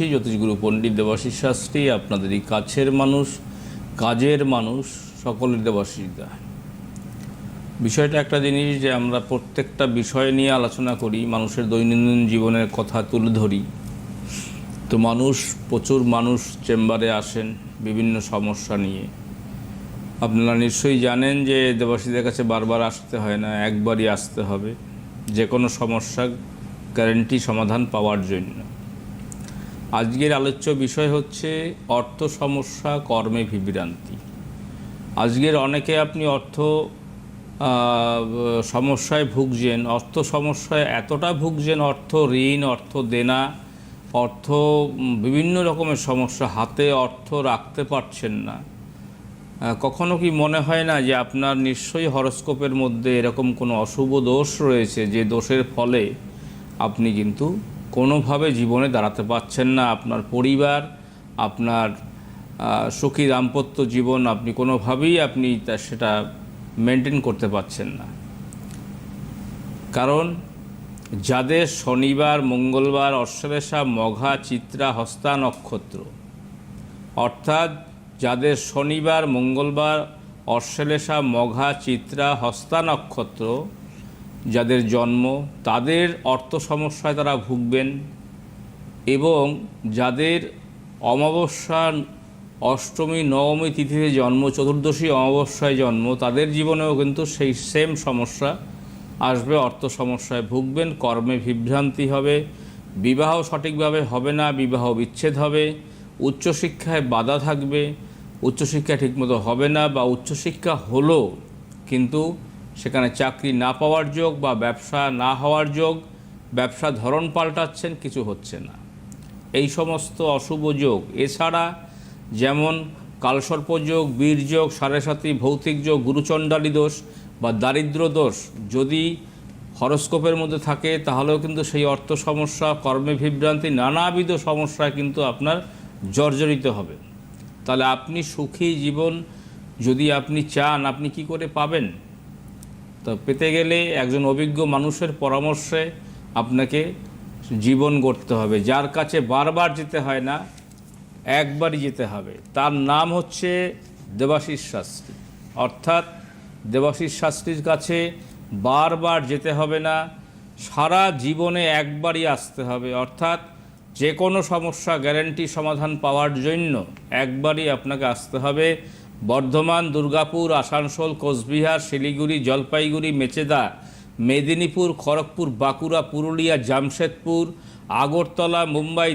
করছি জ্যোতিষগুরু, পণ্ডিত দেবাশিস শাস্ত্রী আপনাদেরই কাছের মানুষ, কাজের মানুষ, সকলের দেবাশিসদা বিষয়টা একটা জিনিস যে আমরা প্রত্যেকটা বিষয় নিয়ে আলোচনা করি, মানুষের দৈনন্দিন জীবনের কথা তুলে ধরি। তো মানুষ, প্রচুর মানুষ চেম্বারে আসেন বিভিন্ন সমস্যা নিয়ে। আপনারা নিশ্চয়ই জানেন যে দেবাশীদের কাছে বারবার আসতে হয় না, একবারই আসতে হবে। যে কোনো সমস্যা গ্যারেন্টি সমাধান পাওয়ার জন্য। আজকের আলোচ্য বিষয় হচ্ছে অর্থ সমস্যা কর্মে বিভ্রান্তি। আজকের অনেকে আপনি অর্থ সমস্যায় ভুগছেন, অর্থ সমস্যায় এতটা ভুগছেন, অর্থ ঋণ, অর্থ দেনা, অর্থ বিভিন্ন রকমের সমস্যা, হাতে অর্থ রাখতে পারছেন না। কখনো কি মনে হয় না যে আপনার নিশ্চয়ই হরস্কোপের মধ্যে এরকম কোনো অশুভ দোষ রয়েছে, যে দোষের ফলে আপনি কিন্তু কোনোভাবে জীবনে দাঁড়াতে পারছেন না। আপনার পরিবার, আপনার সুখী দাম্পত্য জীবন আপনি কোনোভাবেই আপনি সেটা মেনটেন করতে পারছেন না। কারণ যাদের শনিবার, মঙ্গলবার অশ্বরেশা মঘা, চিত্রা, হস্তা নক্ষত্র, অর্থাৎ যাদের শনিবার, মঙ্গলবার অশ্লেষা মঘা, চিত্রা, হস্তা নক্ষত্র যাদের জন্ম, তাদের অর্থ সমস্যায় তারা ভুগবেন এবং যাদের অমাবস্যা অষ্টমী, নবমী তিথিতে জন্ম, চতুর্দশী অমাবস্যায় জন্ম, তাদের জীবনেও কিন্তু সেই সেম সমস্যা আসবে, অর্থ সমস্যায় ভুগবেন, কর্মে বিভ্রান্তি হবে, বিবাহ সঠিকভাবে হবে না, বিবাহ বিচ্ছেদ হবে, উচ্চশিক্ষায় বাধা থাকবে, উচ্চশিক্ষা ঠিকমতো হবে না বা উচ্চশিক্ষা হলো কিন্তু সেখানে চাকরি না পাওয়ার যোগ বা ব্যবসা না হওয়ার যোগ, ব্যবসা ধরন পাল্টাচ্ছেন, কিছু হচ্ছে না। এই সমস্ত অশুভ যোগ এছাড়া যেমন কালসর্পযোগ বীরযোগ সাড়ে সাতি, ভৌতিক যোগ, গুরুচণ্ডালী দোষ বা দারিদ্র দোষ যদি হরস্কোপের মধ্যে থাকে, তাহলেও কিন্তু সেই অর্থ সমস্যা, কর্মে বিভ্রান্তি, নানাবিধ সমস্যায় কিন্তু আপনার জর্জরিত হবে। তাহলে আপনি সুখী জীবন যদি আপনি চান, আপনি কি করে পাবেন? তো পেতে গেলে একজন অভিজ্ঞ মানুষের পরামর্শে আপনাকে জীবন গড়তে হবে। যার কাছে বারবার যেতে হয় না, একবারই যেতে হবে। তার নাম হচ্ছে দেবাশিস শাস্ত্রী। অর্থাৎ দেবাশিস শাস্ত্রীর কাছে বারবার যেতে হবে না, সারা জীবনে একবারই আসতে হবে। অর্থাৎ যে কোনো সমস্যা গ্যারেন্টি সমাধান পাওয়ার জন্য একবারই আপনাকে আসতে হবে। বর্ধমান দুর্গাপুর আসানসোল কোচবিহার শিলিগুড়ি জলপাইগুড়ি মেচেদা মেদিনীপুর খড়গপুর বাঁকুড়া পুরুলিয়া জামশেদপুর আগরতলা মুম্বাই